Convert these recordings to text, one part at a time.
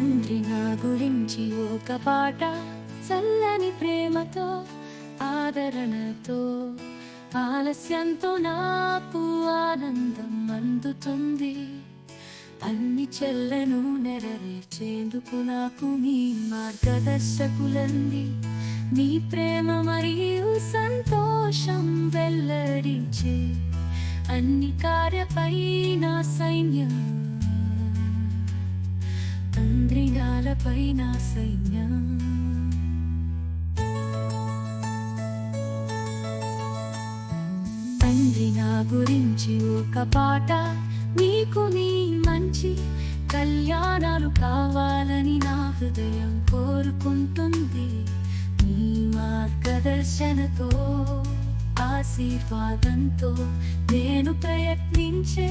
తండ్రి నా గురించి ఒక పాట చల్లని ప్రేమతో ఆదరణతో ఆలస్యంతో నాకు ఆనందం అందుతుంది. అన్ని చెల్లను నెరవేర్చేందుకు నాకు మీ మార్గదర్శకులంది. నీ ప్రేమ మరియు సంతోషం వెల్లడించే అన్ని కార్యపైనా తెరపై నా సైన్యం. తండ్రి నా గురించి ఒక పాట నీకు నీ మంచి కళ్యాణాలు కావాలని నా హృదయం కోరుకుంటుంది. నీ మార్గదర్శనతో ఆశీర్వాదంతో నేను ప్రయత్నించే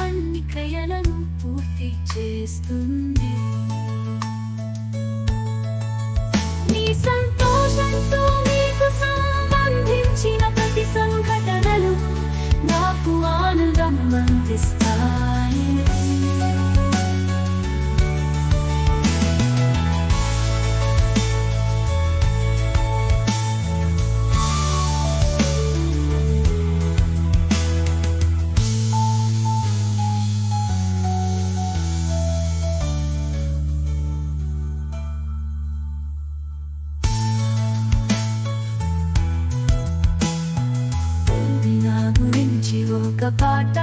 అన్ని క్రియలను పూర్తి చేస్తుంది. ఒక పాట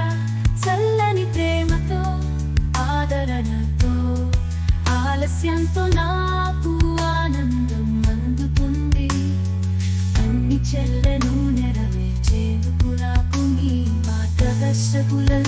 చల్లని ప్రేమతో ఆదరణతో ఆలస్యంతో నాకు ఆనందం అందుతుంది. అన్ని చెల్లను నెరవేర్చేందుకు నాకు మీ మార్గదర్శకులను